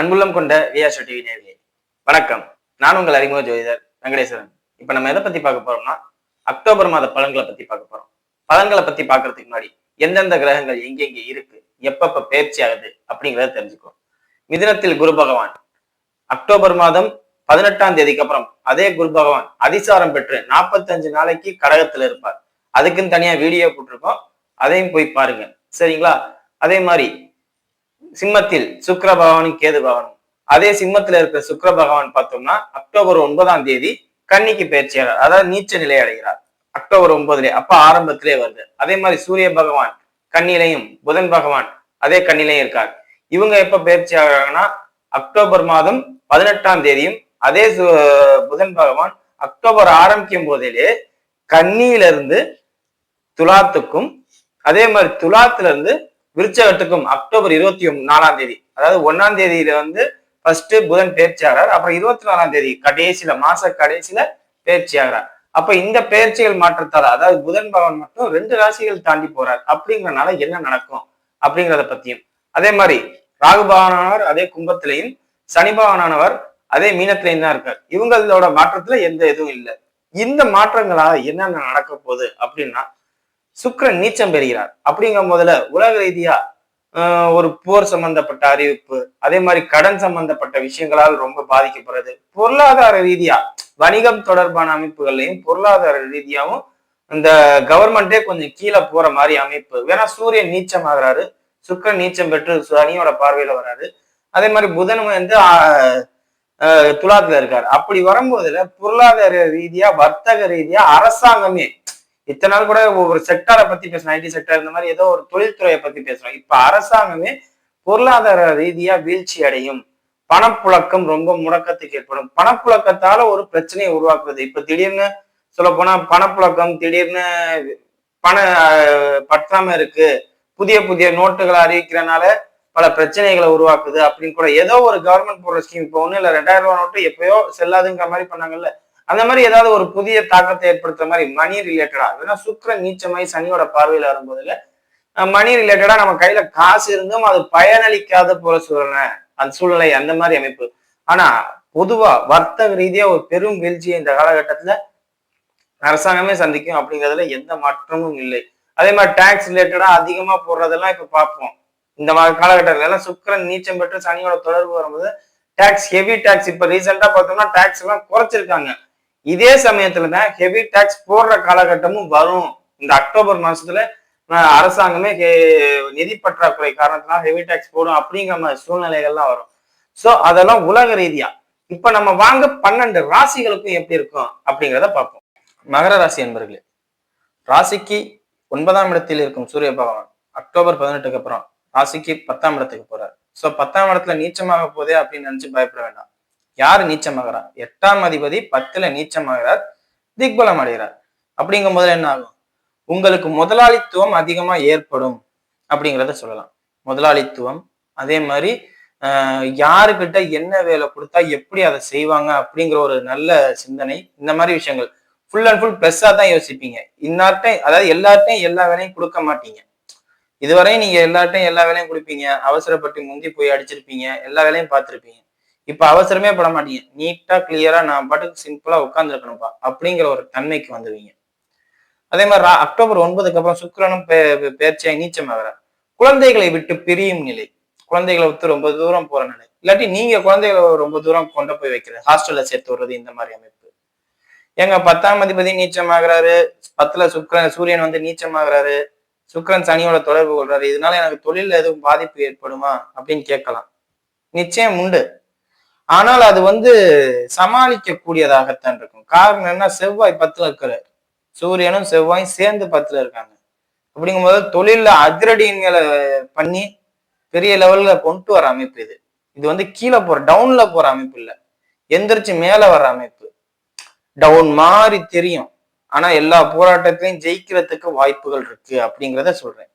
அன்புள்ளம் கொண்ட VR TV நேர்களே வணக்கம். நான் உங்கள் அறிமுக ஜோதிடர் வெங்கடேஸ்வரன். இப்ப நம்ம எதை பத்தி பார்க்க போறோம்னா அக்டோபர் மாத பலன்களை பத்தி பார்க்க போறோம். பலன்களை பத்தி பார்க்கறதுக்கு முன்னாடி எந்தெந்த கிரகங்கள் எங்கெங்க இருக்கு எப்பப்ப பயிற்சி ஆகுது அப்படிங்கிறத தெரிஞ்சுக்கோ மிதினத்தில் குரு பகவான் அக்டோபர் மாதம் பதினெட்டாம் தேதிக்கு அப்புறம் அதே குரு பகவான் அதிசாரம் பெற்று நாற்பத்தஞ்சு நாளைக்கு கடகத்துல இருப்பார். அதுக்குன்னு தனியா வீடியோ போட்டிருக்கோம். அதையும் போய் பாருங்க. சரிங்களா? அதே மாதிரி சிம்மத்தில் சுக்கர பகவானும் கேது பகவானும் அதே சிம்மத்துல இருக்கிற சுக்கர பகவான் பார்த்தோம்னா அக்டோபர் ஒன்பதாம் தேதி கன்னிக்கு பயிற்சியாளர் அதாவது நீச்ச நிலை அடைகிறார். அக்டோபர் ஒன்பதுலேயே அப்ப ஆரம்பத்திலே வருது. அதே மாதிரி சூரிய பகவான் கண்ணிலையும் புதன் பகவான் அதே கண்ணிலையும் இருக்கார். இவங்க எப்ப பயிற்சி ஆகிறாங்கன்னா அக்டோபர் மாதம் பதினெட்டாம் தேதியும் அதே சு- புதன் பகவான் அக்டோபர் ஆரம்பிக்கும் போதிலே கன்னியில இருந்து துலாத்துக்கும் அதே மாதிரி துலாத்துல இருந்து விருச்சகத்துக்கும் அக்டோபர் இருபத்தி நாலாம் தேதி அதாவது ஒன்னாம் தேதியில வந்து ஃபர்ஸ்ட் புதன் பயிற்சி அப்புறம் இருபத்தி நாலாம் தேதி கடைசியில மாச கடைசியில பயிற்சி அப்ப இந்த பயிற்சிகள் மாற்றத்தால அதாவது புதன் பவன் மட்டும் ரெண்டு ராசிகள் தாண்டி போறார் அப்படிங்கறதுனால என்ன நடக்கும் அப்படிங்கிறத பத்தியும். அதே மாதிரி ராகு பவனானவர் அதே கும்பத்திலையும் சனி பவனானவர் அதே மீனத்திலையும் தான் இருக்கார். இவங்களோட மாற்றத்துல எந்த இதுவும் இல்லை. இந்த மாற்றங்களால என்னென்ன நடக்க போகுது அப்படின்னா சுக்கிரன் நீச்சம் பெறுகிறார். அப்படிங்கும் போதுல உலக ரீதியா ஆஹ், ஒரு போர் சம்பந்தப்பட்ட அறிவிப்பு அதே மாதிரி கடன் சம்பந்தப்பட்ட விஷயங்களால் ரொம்ப பாதிக்கப்படுறது. பொருளாதார ரீதியா வணிகம் தொடர்பான அமைப்புகள்லையும் பொருளாதார ரீதியாவும் இந்த கவர்மெண்டே கொஞ்சம் கீழே போற மாதிரி அமைப்பு. வேணா சூரியன் நீச்சம் ஆகுறாரு சுக்கிரன் நீச்சம் பெற்று சனியோட பார்வையில வராரு. அதே மாதிரி புதன் வந்து ஆஹ், துலாத்துல இருக்காரு. அப்படி வரும்போதுல பொருளாதார ரீதியா வர்த்தக ரீதியா அரசாங்கமே இத்தனை நாள் கூட ஒரு செக்டாரை பத்தி பேசணும். ஐடி செக்டார் இந்த மாதிரி ஏதோ ஒரு தொழில்துறையை பத்தி பேசுறோம் இப்ப அரசாங்கமே பொருளாதார ரீதியா வீழ்ச்சி அடையும். பணப்புழக்கம் ரொம்ப முடக்கத்துக்கு ஏற்படும். பணப்புழக்கத்தால ஒரு பிரச்சனையை உருவாக்குறது. இப்ப திடீர்னு சொல்ல போனா பணப்புழக்கம் திடீர்னு பண பற்றாம இருக்கு. புதிய புதிய நோட்டுகளை அறிவிக்கிறனால பல பிரச்சனைகளை உருவாக்குது அப்படின்னு கூட ஏதோ ஒரு கவர்மெண்ட் போடுற ஸ்கீம் இப்போ ஒண்ணு இல்ல ரெண்டாயிரம் ரூபாய் நோட்டு எப்பயோ செல்லாதுங்கிற மாதிரி பண்ணாங்கல்ல. அந்த மாதிரி ஏதாவது ஒரு புதிய தாக்கத்தை ஏற்படுத்துற மாதிரி மணி ரிலேட்டடா ஏன்னா சுக்கர நீச்சமாய் சனியோட பார்வையில வரும்போதுல மணி ரிலேட்டடா நம்ம கையில காசு இருந்தும் அது பயனளிக்காத போல சூழ்நிலை அந்த சூழ்நிலை அந்த மாதிரி அமைப்பு. ஆனா பொதுவா வர்த்தக ரீதியா ஒரு பெரும் வீழ்ச்சியை இந்த காலகட்டத்துல அரசாங்கமே சந்திக்கும் அப்படிங்கிறதுல எந்த மாற்றமும் இல்லை. அதே மாதிரி டேக்ஸ் ரிலேட்டடா அதிகமா போடுறதெல்லாம் இப்ப பார்ப்போம். இந்த காலகட்டத்துல எல்லாம் சுக்கரன் நீச்சம் பெற்று சனியோட தொடர்பு வரும்போது டேக்ஸ் ஹெவி டேக்ஸ் இப்ப ரீசெண்டா பார்த்தோம்னா டேக்ஸ் எல்லாம் குறைச்சிருக்காங்க. இதே சமயத்துல தான் ஹெவி டேக்ஸ் போடுற காலகட்டமும் வரும். இந்த அக்டோபர் மாசத்துல அரசாங்கமே ஹெ- நிதி பற்றாக்குறை காரணத்தினால ஹெவி டேக்ஸ் போடும் அப்படிங்கிற மாதிரி சூழ்நிலைகள்லாம் வரும். சோ அதெல்லாம் உலக ரீதியா. இப்ப நம்ம வாங்க பன்னெண்டு ராசிகளுக்கும் எப்படி இருக்கும் அப்படிங்கிறத பார்ப்போம். மகர ராசி என்பர்களே ராசிக்கு ஒன்பதாம் இடத்தில் இருக்கும் சூரிய பகவான் அக்டோபர் பதினெட்டுக்கு அப்புறம் ராசிக்கு பத்தாம் இடத்துக்கு போறார். சோ பத்தாம் இடத்துல நீச்சமாக போதே அப்படின்னு நினைச்சு பயப்பட வேண்டாம். யாரு நீச்சமாகிறார்? எட்டாம் அதிபதி பத்துல நீச்சமாகிறார் திக்பலம் அடைகிறார். அப்படிங்கும் போது என்ன ஆகும்? உங்களுக்கு முதலாளித்துவம் அதிகமா ஏற்படும் அப்படிங்கிறத சொல்லலாம். முதலாளித்துவம் அதே மாதிரி ஆஹ், யாருக்கிட்ட என்ன வேலை கொடுத்தா எப்படி அதை செய்வாங்க அப்படிங்கிற ஒரு நல்ல சிந்தனை இந்த மாதிரி விஷயங்கள். ஃபுல் அண்ட் ஃபுல் ப்ளஸ்ஸா தான் யோசிப்பீங்க. இன்னார்ட்டையும் அதாவது எல்லார்ட்டையும் எல்லா வேலையும் கொடுக்க மாட்டீங்க. இதுவரையும் நீங்க எல்லார்ட்டையும் எல்லா வேலையும் கொடுப்பீங்க. அவசரப்பட்டு முந்தி போய் அடிச்சிருப்பீங்க. எல்லா வேலையும் பார்த்திருப்பீங்க. இப்ப அவசரமே பட மாட்டீங்க. நீட்டா கிளியரா நான் பாட்டுக்கு சிம்பிளா உட்காந்துருக்கணும்ப்பா அப்படிங்கிற ஒரு தன்மைக்கு வந்துடுவீங்க அதே மாதிரி அக்டோபர் ஒன்பதுக்கு அப்புறம் சுக்கரனும் பே- பே- பேர்ச்சியாய் நீச்சமாகிறார். குழந்தைகளை விட்டு பிரியும் நிலை. குழந்தைகளை விட்டு ரொம்ப தூரம் போற நிலை. இல்லாட்டி நீங்க குழந்தைகளை ரொம்ப தூரம் கொண்டு போய் வைக்கிறது. ஹாஸ்டல்ல சேர்த்து விடுறது இந்த மாதிரி அமைப்பு. எங்க பத்தாம் அதிபதி நீச்சமாகறாரு. பத்துல சுக்கரன் சூரியன் வந்து நீச்சமாகறாரு. சுக்கரன் சனியோட தொடர்பு கொள்றாரு. இதனால எனக்கு தொழில்ல எதுவும் பாதிப்பு ஏற்படுமா? அப்படின்னு கேட்கலாம். நிச்சயம் உண்டு. ஆனால் அது வந்து சமாளிக்க கூடியதாகத்தான் இருக்கும். காரணம் என்ன செவ்வாய் பத்துல இருக்கிறார். சூரியனும் செவ்வாயும் சேர்ந்து பத்துல இருக்காங்க. அப்படிங்கும்போது தொழில அதிரடிங்களை பண்ணி பெரிய லெவல்ல கொண்டு வர அமைப்பு இது. இது வந்து கீழே போற டவுன்ல போற அமைப்பு இல்லை. எந்திரிச்சு மேல வர அமைப்பு. டவுன் மாதிரி தெரியும். ஆனா எல்லா போராட்டத்திலையும் ஜெயிக்கிறதுக்கு வாய்ப்புகள் இருக்கு அப்படிங்கிறத சொல்றேன்.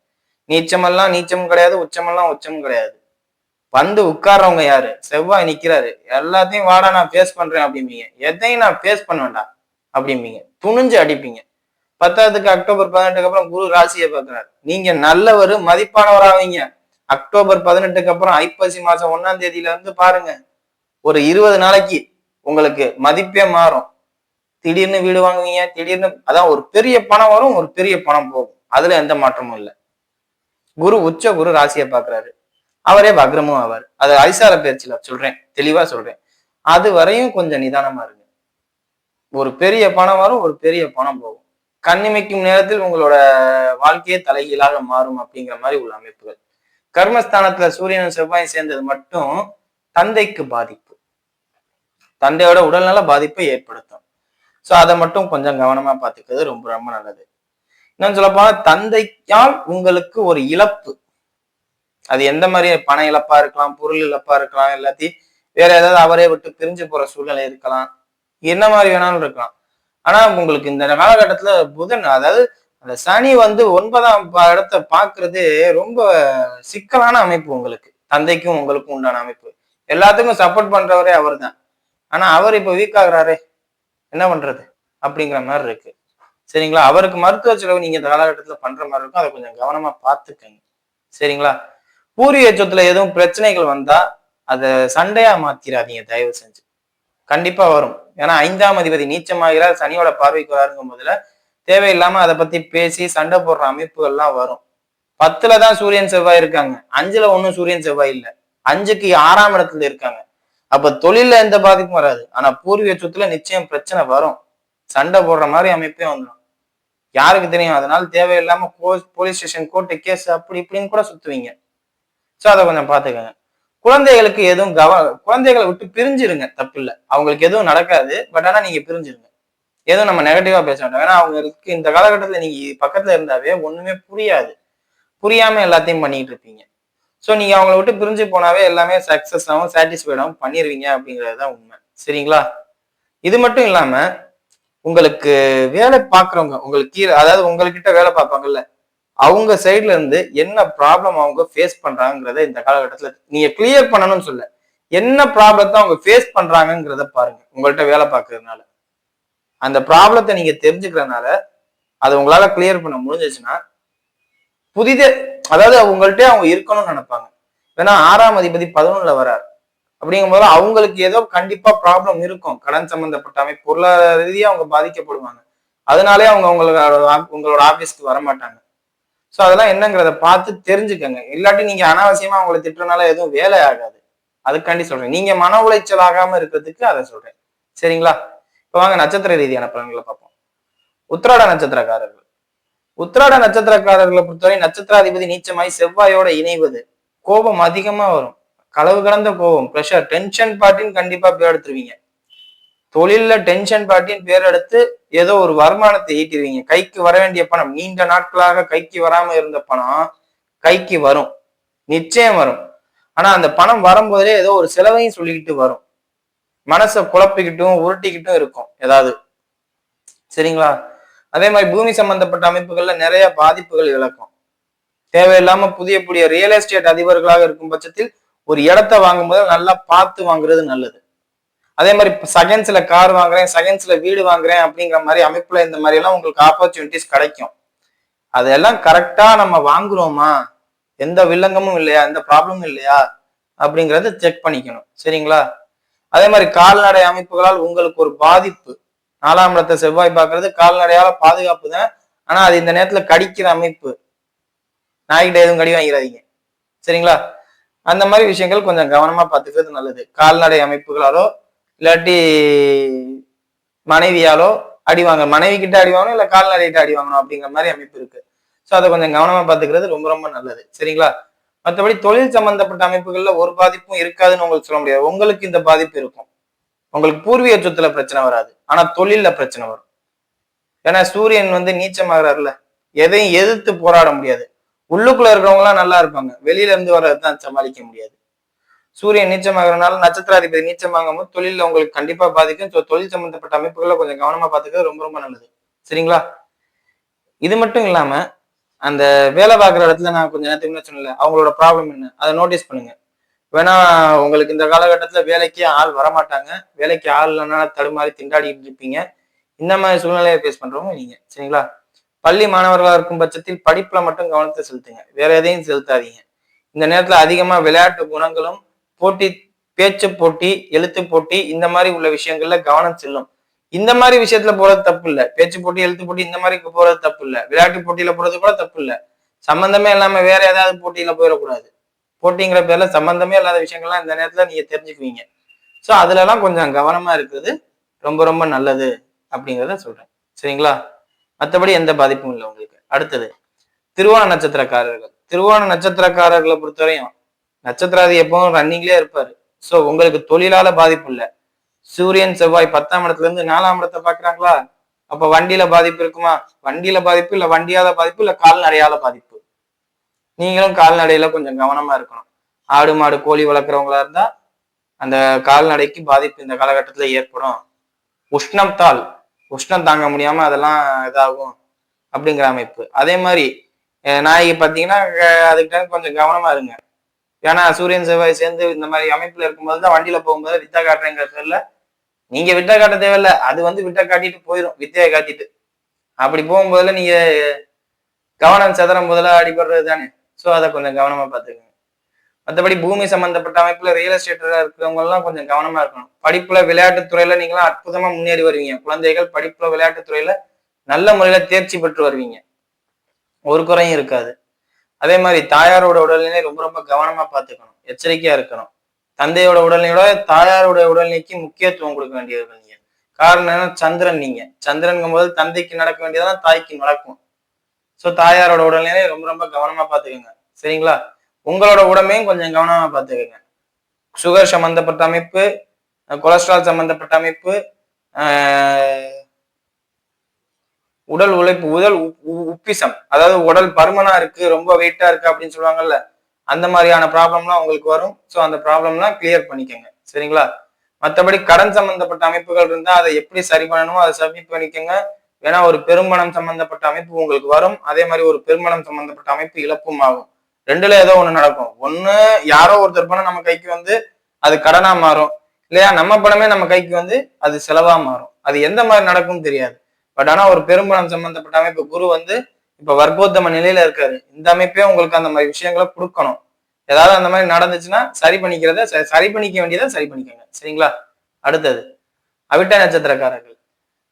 நீச்சமெல்லாம் நீச்சமும் கிடையாது உச்சமெல்லாம் உச்சமும் கிடையாது. வந்து உட்கார்றவங்க யாரு? செவ்வாய் நிக்கிறாரு. எல்லாத்தையும் வாடா நான் ஃபேஸ் பண்றேன் அப்படிம்பீங்க. எதையும் நான் ஃபேஸ் பண்ண வேண்டாம் அப்படிம்பீங்க. துணிஞ்சு அடிப்பீங்க. பத்தாவதுக்கு அக்டோபர் பதினெட்டுக்கு அப்புறம் குரு ராசியை பார்க்கிறாரு. நீங்க நல்லவர் மதிப்பானவர் ஆவீங்க அக்டோபர் பதினெட்டுக்கு அப்புறம் ஐப்பசி மாசம் ஒன்னாம் தேதியில இருந்து பாருங்க. ஒரு இருபது நாளைக்கு உங்களுக்கு மதிப்பே மாறும். திடீர்னு வீடு வாங்குவீங்க திடீர்னு அதான் ஒரு பெரிய பணம் வரும் ஒரு பெரிய பணம் போகும். அதுல எந்த மாற்றமும் இல்லை. குரு உச்ச குரு ராசியை பாக்குறாரு அவரே வக்ரமும் ஆவார். அது ஐசார பயிற்சியில சொல்றேன். தெளிவா சொல்றேன். அது வரையும் கொஞ்சம் நிதானமா இருங்க. ஒரு பெரிய பணம் வரும் ஒரு பெரிய பணம் போகும். கண்ணிமைக்கும் நேரத்தில் உங்களோட வாழ்க்கையே தலைகீழாக மாறும் அப்படிங்கிற மாதிரி உள்ள அமைப்புகள். கர்மஸ்தானத்துல சூரியனும் செவ்வாயும் சேர்ந்தது மட்டும் தந்தைக்கு பாதிப்பு. தந்தையோட உடல்நல பாதிப்பை ஏற்படுத்தும். சோ அதை மட்டும் கொஞ்சம் கவனமா பார்த்துக்கிறது ரொம்ப ரொம்ப நல்லது. இன்னும் சொல்லப்போனா தந்தைக்கால் தந்தையால் உங்களுக்கு ஒரு இழப்பு. அது எந்த மாதிரி பண இழப்பா இருக்கலாம் பொருள் இழப்பா இருக்கலாம் எல்லாத்தையும் வேற ஏதாவது அவரே விட்டு பிரிஞ்சு போற சூழ்நிலை இருக்கலாம். என்ன மாதிரி வேணாலும் இருக்கலாம். ஆனா உங்களுக்கு இந்த காலகட்டத்துல புதன் அதாவது அந்த சனி வந்து ஒன்பதாம் ப- இடத்த பாக்குறது ரொம்ப சிக்கலான அமைப்பு உங்களுக்கு. தந்தைக்கும் உங்களுக்கும் உண்டான அமைப்பு. எல்லாத்துக்கும் சப்போர்ட் பண்றவரே அவர் தான் ஆனா அவர் இப்ப வீக் ஆகுறாரே. என்ன பண்றது? அப்படிங்கிற மாதிரி இருக்கு. சரிங்களா? அவருக்கு மருத்துவ செலவு நீங்க இந்த காலகட்டத்துல பண்ற மாதிரி இருக்கும். அதை கொஞ்சம் கவனமா பார்த்துக்கங்க. சரிங்களா? பூர்வீக சொத்துல எதுவும் பிரச்சனைகள் வந்தா அதை சண்டையா மாத்திராதீங்க தயவு செஞ்சு. கண்டிப்பா வரும். ஏன்னா ஐந்தாம் அதிபதி நீச்சமாகிறார் சனியோட பார்வைக்கு வராருங்கும் போதுல தேவையில்லாம அதை பத்தி பேசி சண்டை போடுற அமைப்புகள்லாம் வரும். பத்துல தான் சூரியன் செவ்வாய் இருக்காங்க. அஞ்சுல ஒண்ணும் சூரியன் செவ்வாய் இல்லை. அஞ்சுக்கு ஆறாம் இடத்துல இருக்காங்க. அப்ப தொழில எந்த பாதிப்பும் வராது. ஆனா பூர்வீக சொத்துல நிச்சயம் பிரச்சனை வரும். சண்டை போடுற மாதிரி அமைப்பே வந்துடும் யாருக்கு தெரியும்? அதனால தேவையில்லாம போலீஸ் ஸ்டேஷன் கோர்ட்டு கேஸ் அப்படி இப்படின்னு கூட சுத்துவீங்க. ஸோ அதை கொஞ்சம் பார்த்துக்கோங்க. குழந்தைகளுக்கு எதுவும் கவ குழந்தைகளை விட்டு பிரிஞ்சிருங்க தப்பில்லை. அவங்களுக்கு எதுவும் நடக்காது பட் ஆனால் நீங்கள் பிரிஞ்சிருங்க. எதுவும் நம்ம நெகட்டிவாக பேச மாட்டோம். ஏன்னா அவங்களுக்கு இந்த காலகட்டத்தில் நீங்கள் பக்கத்தில் இருந்தாவே ஒன்றுமே புரியாது. புரியாமல் எல்லாத்தையும் பண்ணிக்கிட்டு இருப்பீங்க. ஸோ நீங்கள் அவங்கள விட்டு பிரிஞ்சு போனாவே எல்லாமே சக்ஸஸ் ஆகும் சாட்டிஸ்ஃபைடாகவும் பண்ணிடுவீங்க அப்படிங்கிறது தான் உண்மை. சரிங்களா? இது மட்டும் இல்லாமல் உங்களுக்கு வேலை பார்க்குறவங்க உங்களுக்கு கீழே அதாவது உங்கள்கிட்ட வேலை பார்ப்பாங்கல்ல அவங்க சைட்ல இருந்து என்ன ப்ராப்ளம் அவங்க ஃபேஸ் பண்றாங்கிறத இந்த காலகட்டத்துல நீங்க கிளியர் பண்ணணும்னு சொல்ல என்ன ப்ராப்ளத்தை அவங்க ஃபேஸ் பண்றாங்கிறத பாருங்க. உங்கள்கிட்ட வேலை பார்க்கறதுனால. அந்த ப்ராப்ளத்தை நீங்க தெரிஞ்சுக்கிறதுனால அதை உங்களால கிளியர் பண்ண முடிஞ்சிச்சுன்னா புதிதே அதாவது அவங்கள்ட்ட அவங்க இருக்கணும்னு நினைப்பாங்க. ஏன்னா ஆறாம் அதிபதி பதினொன்னுல வரார் அப்படிங்கும்போது அவங்களுக்கு ஏதோ கண்டிப்பா ப்ராப்ளம் இருக்கும். கடன் சம்பந்தப்பட்ட அமைப்பு பொருளாதார ரீதியாக அவங்க பாதிக்கப்படுவாங்க. அதனாலே அவங்க உங்களோட உங்களோட ஆபீஸ்க்கு வர மாட்டாங்க ஸோ அதெல்லாம் என்னங்கிறத பார்த்து தெரிஞ்சுக்கங்க. இல்லாட்டி நீங்க அனாவசியமா அவங்களை திட்டுறதுனால எதுவும் வேலை ஆகாது. அதுக்காண்டி சொல்றேன். நீங்க மன உளைச்சல் ஆகாம இருக்கிறதுக்கு அதை சொல்றேன். சரிங்களா? இப்போ வாங்க நட்சத்திர ரீதியான பலன்களை பார்ப்போம். உத்திராட நட்சத்திரக்காரர்கள். உத்திராட நட்சத்திரக்காரர்களை பொறுத்தவரை நட்சத்திராதிபதி நீச்சமாய் செவ்வாயோட இணைவது கோபம் அதிகமா வரும். களவு கடந்த கோபம் ப்ரெஷர் டென்ஷன் பார்ட்டின்னு கண்டிப்பா பேர் எடுத்துருவீங்க. தொழில்ல டென்ஷன் பாட்டின்னு பேர் எடுத்து ஏதோ ஒரு வருமானத்தை ஈட்டிடுவீங்க கைக்கு வர வேண்டிய பணம் நீண்ட நாட்களாக கைக்கு வராம இருந்த பணம் கைக்கு வரும். நிச்சயம் வரும். ஆனா அந்த பணம் வரும்போதே ஏதோ ஒரு செலவையும் சொல்லிக்கிட்டு வரும். மனசை குழப்பிக்கிட்டும் உருட்டிக்கிட்டும் இருக்கும் ஏதாவது. சரிங்களா? அதே மாதிரி பூமி சம்பந்தப்பட்ட அமைப்புகள்ல நிறைய பாதிப்புகள் இழக்கும். தேவையில்லாம புதிய புதிய ரியல் எஸ்டேட் அதிபர்களாக இருக்கும் பட்சத்தில் ஒரு இடத்த வாங்கும்போது நல்லா பார்த்து வாங்குறது நல்லது. அதே மாதிரி செகண்ட்ஸ்ல கார் வாங்குறேன் செகண்ட்ஸ்ல வீடு வாங்குறேன் அப்படிங்கிற மாதிரி அமைப்புல இந்த மாதிரி எல்லாம் உங்களுக்கு ஆப்பர்ச்சுனிட்டிஸ் கிடைக்கும். அதெல்லாம் கரெக்டா நம்ம வாங்குறோமா? எந்த வில்லங்கமும் இல்லையா? எந்த ப்ராப்ளமும் இல்லையா? அப்படிங்கறத செக் பண்ணிக்கணும். சரிங்களா? அதே மாதிரி கால்நடை அமைப்புகளால் உங்களுக்கு ஒரு பாதிப்பு. நாலாம் இடத்தை செவ்வாய் பார்க்கறது கால்நடையால பாதுகாப்பு தான். ஆனா அது இந்த நேரத்துல கடிக்கிற அமைப்பு. நாய்கிட்ட எதுவும் கடி வாங்கிறாதீங்க சரிங்களா? அந்த மாதிரி விஷயங்கள் கொஞ்சம் கவனமா பார்த்துக்கிறது நல்லது. கால்நடை அமைப்புகளாலோ இல்லாட்டி மனைவியாலோ அடி வாங்க மனைவி கிட்ட அடி வாங்கணும் இல்லை கால்நடைகிட்ட அடி வாங்கணும் அப்படிங்கிற மாதிரி அமைப்பு இருக்கு. ஸோ அதை கொஞ்சம் கவனமா பார்த்துக்கிறது ரொம்ப ரொம்ப நல்லது. சரிங்களா? மற்றபடி தொழில் சம்பந்தப்பட்ட அமைப்புகள்ல ஒரு பாதிப்பும் இருக்காதுன்னு உங்களுக்கு சொல்ல முடியாது. உங்களுக்கு இந்த பாதிப்பு இருக்கும். உங்களுக்கு பூர்வீக சொத்துல பிரச்சனை வராது. ஆனா தொழில்ல பிரச்சனை வரும். ஏன்னா சூரியன் வந்து நீச்சமாகறாருல எதையும் எதிர்த்து போராட முடியாது. உள்ளுக்குள்ள இருக்கிறவங்க எல்லாம் நல்லா இருப்பாங்க. வெளியில இருந்து வர்றது தான் சமாளிக்க முடியாது. சூரியன் நீச்சமாகறதுனால நட்சத்திராதிபதி நீச்சமாகும் போது தொழில உங்களுக்கு கண்டிப்பா பாதிக்கும். ஸோ தொழில் சம்பந்தப்பட்ட அமைப்புகளை கொஞ்சம் கவனமா பார்த்துக்கிறது ரொம்ப ரொம்ப நல்லது. சரிங்களா? இது மட்டும் இல்லாம அந்த வேலை பார்க்குற இடத்துல நான் கொஞ்சம் நேரத்துக்கு முன்னாடி சொன்னல அவங்களோட ப்ராப்ளம் என்ன? அதை நோட்டீஸ் பண்ணுங்க. வேணா உங்களுக்கு இந்த காலகட்டத்தில் வேலைக்கு ஆள் வரமாட்டாங்க. வேலைக்கு ஆள் இல்லைன்னா தடுமாறி திண்டாடிட்டு இருப்பீங்க. இந்த மாதிரி சூழ்நிலையை ஃபேஸ் பண்றவங்க நீங்க. சரிங்களா? பள்ளி மாணவர்களாக இருக்கும் பட்சத்தில் படிப்புல மட்டும் கவனத்தை செலுத்துங்க. வேற எதையும் செலுத்தாதீங்க. இந்த நேரத்தில் அதிகமாக விளையாட்டு குணங்களும் போட்டி பேச்சு போட்டி எழுத்து போட்டி இந்த மாதிரி உள்ள விஷயங்கள்ல கவனம் செல்லும். இந்த மாதிரி விஷயத்துல போறது தப்பு இல்ல. பேச்சு போட்டி எழுத்து போட்டி இந்த மாதிரி போறது தப்பு இல்ல. விளையாட்டு போட்டியில போறது கூட தப்பு இல்ல. சம்பந்தமே இல்லாம வேற ஏதாவது போட்டியில போயிடக்கூடாது. போட்டிங்கிற பேர்ல சம்பந்தமே இல்லாத விஷயங்கள்லாம் இந்த நேரத்துல நீங்க தெரிஞ்சுக்குவீங்க. ஸோ அதுல எல்லாம் கொஞ்சம் கவனமா இருக்கிறது ரொம்ப ரொம்ப நல்லது அப்படிங்கிறத சொல்றேன். சரிங்களா? மற்றபடி எந்த பாதிப்பும் இல்லை உங்களுக்கு. அடுத்தது திருவோண நட்சத்திரக்காரர்கள். திருவோண நட்சத்திரக்காரர்களை பொறுத்தவரையும் நட்சத்திராதி எப்பவும் ரன்னிங்லேயே இருப்பாரு. ஸோ உங்களுக்கு தொழிலால பாதிப்பு இல்லை. சூரியன் செவ்வாய் பத்தாம் இடத்துல இருந்து நாலாம் இடத்தை பாக்குறாங்களா அப்ப வண்டியில பாதிப்பு இருக்குமா? வண்டியில பாதிப்பு இல்ல வண்டியால பாதிப்பு இல்ல கால்நடையால பாதிப்பு? நீங்களும் கால்நடையில கொஞ்சம் கவனமா இருக்கணும். ஆடு மாடு கோழி வளர்க்குறவங்களா இருந்தா அந்த கால்நடைக்கு பாதிப்பு இந்த காலகட்டத்துல ஏற்படும். உஷ்ணத்தால் உஷ்ணம் தாங்க முடியாம அதெல்லாம் இதாகும் அப்படிங்கிற அமைப்பு. அதே மாதிரி நாய்க்கு பார்த்தீங்கன்னா அதுக்கிட்ட கொஞ்சம் கவனமா இருங்க. ஏன்னா சூரியன் செவ்வாய் சேர்ந்து இந்த மாதிரி அமைப்புல இருக்கும்போது தான் வண்டியில போகும்போது வித்தா காட்டுறேங்கிற பேர்ல நீங்க வித்தா காட்ட தேவையில்ல. அது வந்து வித்தா காட்டிட்டு போயிடும் வித்தையை காட்டிட்டு. அப்படி போகும்போதுல நீங்க கவனம் சதுரம் முதல்ல அடிபடுறது தானே. ஸோ அதை கொஞ்சம் கவனமா பார்த்துக்கோங்க. மற்றபடி பூமி சம்பந்தப்பட்ட அமைப்புல ரியல் எஸ்டேட்ல இருக்கிறவங்க எல்லாம் கொஞ்சம் கவனமா இருக்கணும். படிப்புல விளையாட்டுத்துறையில நீங்களாம் அற்புதமா முன்னேறி வருவீங்க. குழந்தைகள் படிப்புல விளையாட்டுத்துறையில நல்ல முறையில தேர்ச்சி பெற்று வருவீங்க. ஒரு குறையும் இருக்காது. அதே மாதிரி தாயாரோட உடல்நிலை ரொம்ப ரொம்ப கவனமா பார்த்துக்கணும். எச்சரிக்கையா இருக்கணும். தந்தையோட உடல்நிலையோட தாயாரோட உடல்நிலைக்கு முக்கியத்துவம் கொடுக்க வேண்டியது நீங்க. காரணம் என்ன சந்திரன் நீங்க. சந்திரன் போது தந்தைக்கு நடக்க வேண்டியதான் தாய்க்கு நடக்கும். ஸோ தாயாரோட உடல்நிலை ரொம்ப ரொம்ப கவனமா பார்த்துக்கோங்க. சரிங்களா? உங்களோட உடம்பையும் கொஞ்சம் கவனமா பார்த்துக்கோங்க. சுகர் சம்பந்தப்பட்ட அமைப்பு கொலஸ்ட்ரால் சம்பந்தப்பட்ட அமைப்பு உடல் உழைப்பு உடல் உப்பிசம். அதாவது உடல் பருமனா இருக்கு ரொம்ப வெயிட்டா இருக்கு அப்படின்னு சொல்லுவாங்கல்ல அந்த மாதிரியான ப்ராப்ளம்லாம் உங்களுக்கு வரும். ஸோ அந்த ப்ராப்ளம்லாம் கிளியர் பண்ணிக்கோங்க. சரிங்களா? மற்றபடி கடன் சம்பந்தப்பட்ட அமைப்புகள் இருந்தால் அதை எப்படி சரி பண்ணணுமோ அதை சரி பண்ணிக்கோங்க. ஏன்னா ஒரு பெரும்பணம் சம்பந்தப்பட்ட அமைப்பு உங்களுக்கு வரும். அதே மாதிரி ஒரு பெரும்பணம் சம்பந்தப்பட்ட அமைப்பு இழப்பும் ஆகும். ரெண்டுல ஏதோ ஒன்று நடக்கும். ஒன்று யாரோ ஒருத்தர் பணம் நம்ம கைக்கு வந்து அது கடனா மாறும். இல்லையா? நம்ம பணமே நம்ம கைக்கு வந்து அது செலவா மாறும். அது எந்த மாதிரி நடக்கும்னு தெரியாது. பட் ஆனா ஒரு பெரும்பணம் சம்பந்தப்பட்ட அமைப்பு குரு வந்து இப்ப வர்க்கோத்தம நிலையில இருக்காரு. இந்த அமைப்பே உங்களுக்கு அந்த மாதிரி விஷயங்களை கொடுக்கணும். ஏதாவது அந்த மாதிரி நடந்துச்சுன்னா சரி பண்ணிக்கிறத சரி பண்ணிக்க வேண்டியதை சரி பண்ணிக்கோங்க. சரிங்களா? அடுத்தது அவிட்ட நட்சத்திரக்காரர்கள்.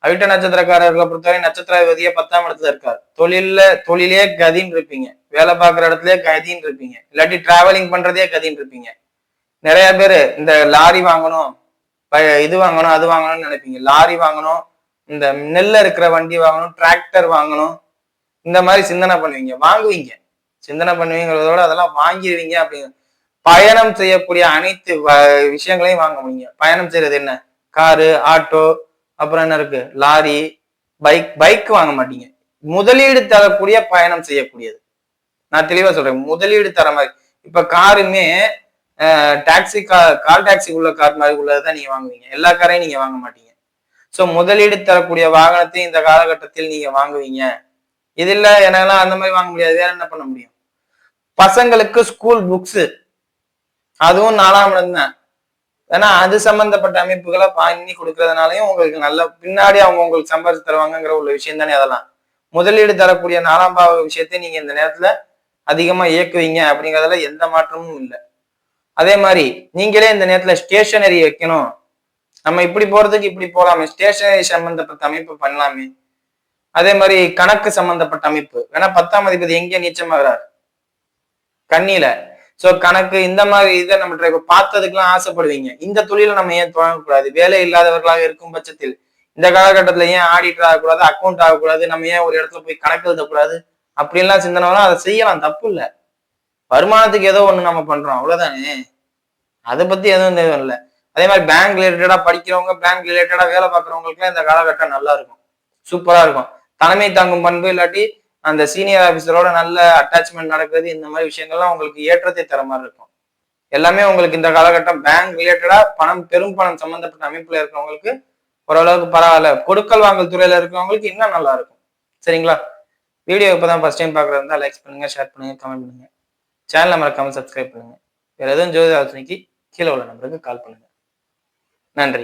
அவிட்ட நட்சத்திரக்காரர்களை பொறுத்தவரை நட்சத்திராதிபதியே பத்தாம் இடத்துல இருக்காரு. தொழில தொழிலே கதின்னு இருப்பீங்க. வேலை பார்க்குற இடத்துல கதின்னு இருப்பீங்க. இல்லாட்டி டிராவலிங் பண்றதே கதின்னு இருப்பீங்க. நிறைய பேர் இந்த லாரி வாங்கணும் இது வாங்கணும் அது வாங்கணும்னு நினைப்பீங்க. லாரி வாங்கணும் இந்த நெல்ல இருக்கிற வண்டி வாங்கணும் டிராக்டர் வாங்கணும் இந்த மாதிரி சிந்தனை பண்ணுவீங்க. வாங்குவீங்க. சிந்தனை பண்ணுவீங்கிறதோட அதெல்லாம் வாங்கிடுவீங்க அப்படிங்க பயணம் செய்யக்கூடிய அனைத்து விஷயங்களையும் வாங்க முடியுங்க. பயணம் செய்யறது என்ன? காரு ஆட்டோ அப்புறம் என்ன இருக்கு? லாரி பைக் பைக் வாங்க மாட்டீங்க. முதலீடு தரக்கூடிய பயணம் செய்யக்கூடியது. நான் தெளிவா சொல்றேன். முதலீடு தர மாதிரி. இப்ப காருமே டாக்ஸி கார் கால் டாக்ஸி உள்ள கார் மாதிரி உள்ளதான் நீங்க வாங்குவீங்க. எல்லா காரையும் நீங்க வாங்க மாட்டீங்க. ஸோ முதலீடு தரக்கூடிய வாகனத்தையும் இந்த காலகட்டத்தில் நீங்க வாங்குவீங்க. இது இல்லை எனக்கெல்லாம் அந்த மாதிரி வாங்க முடியாது. வேற என்ன பண்ண முடியும்? பசங்களுக்கு ஸ்கூல் புக்ஸ் அதுவும் நாலாம் இடம் தான். ஏன்னா அது சம்பந்தப்பட்ட அமைப்புகளை பண்ணி கொடுக்கறதுனாலையும் உங்களுக்கு நல்ல பின்னாடி அவங்க உங்களுக்கு சம்பாதிச்சு தருவாங்கங்கிற உள்ள விஷயம் தானே அதெல்லாம். முதலீடு தரக்கூடிய நாலாம் பாவ விஷயத்தை நீங்க இந்த நேரத்துல அதிகமா இயக்குவீங்க அப்படிங்கிறதுல எந்த மாற்றமும் இல்லை. அதே மாதிரி நீங்களே இந்த நேரத்துல ஸ்டேஷனரி வைக்கணும். நம்ம இப்படி போறதுக்கு இப்படி போகலாமே ஸ்டேஷனரி சம்பந்தப்பட்ட அமைப்பு பண்ணலாமே. அதே மாதிரி கணக்கு சம்பந்தப்பட்ட அமைப்பு. ஏன்னா பத்தாம் அதிபதி எங்கே நீச்சமாகிறார். கண்ணியில சோ கணக்கு இந்த மாதிரி இதை நம்ம பார்த்ததுக்கெல்லாம் ஆசைப்படுவீங்க. இந்த தொழில நம்ம ஏன் தொடங்கக்கூடாது? வேலை இல்லாதவர்களாக இருக்கும் பட்சத்தில் இந்த காலகட்டத்துல ஏன் ஆடிட்டர் ஆகக்கூடாது அக்கௌண்ட் ஆகக்கூடாது நம்ம ஏன் ஒரு இடத்துல போய் கணக்கு எழுதக்கூடாது? அப்படின்லாம் சிந்தனை வரும் அதை செய்யலாம். தப்பு இல்லை. வருமானத்துக்கு ஏதோ ஒண்ணு நம்ம பண்றோம். அவ்வளவுதானே? அதை பத்தி எதுவும் தேவையில்லை. அதே மாதிரி பேங்க் ரிலேட்டடா படிக்கிறவங்க பேங்க் ரிலேட்டடா வேலை பார்க்குறவங்களுக்குலாம் இந்த காலகட்டம் நல்லா இருக்கும். சூப்பரா இருக்கும். தலைமை தாங்கும் பண்பு இல்லாட்டி அந்த சீனியர் ஆஃபீஸரோட நல்ல அட்டாச்மெண்ட் நடக்கிறது இந்த மாதிரி விஷயங்கள்லாம் உங்களுக்கு ஏற்றத்தை தர மாதிரி இருக்கும். எல்லாமே உங்களுக்கு இந்த காலகட்டம் பேங்க் ரிலேட்டடா பணம் பெரும் பணம் சம்பந்தப்பட்ட அமைப்புல இருக்கிறவங்களுக்கு ஓரளவுக்கு பரவாயில்ல. கொடுக்கல் வாங்கல் துறையில இருக்கிறவங்களுக்கு இன்னும் நல்லா இருக்கும். சரிங்களா? வீடியோ இப்போதான் ஃபர்ஸ்ட் டைம் பார்க்குறது இருந்தால் லைக் பண்ணுங்க ஷேர் பண்ணுங்க கமெண்ட் பண்ணுங்க. சேனலை மறக்காம சப்ஸ்கிரைப் பண்ணுங்க. வேற எதுவும் ஜோதி ஆலோசனைக்கு கீழே உள்ள நம்பருக்கு கால் பண்ணுங்க. நன்றி.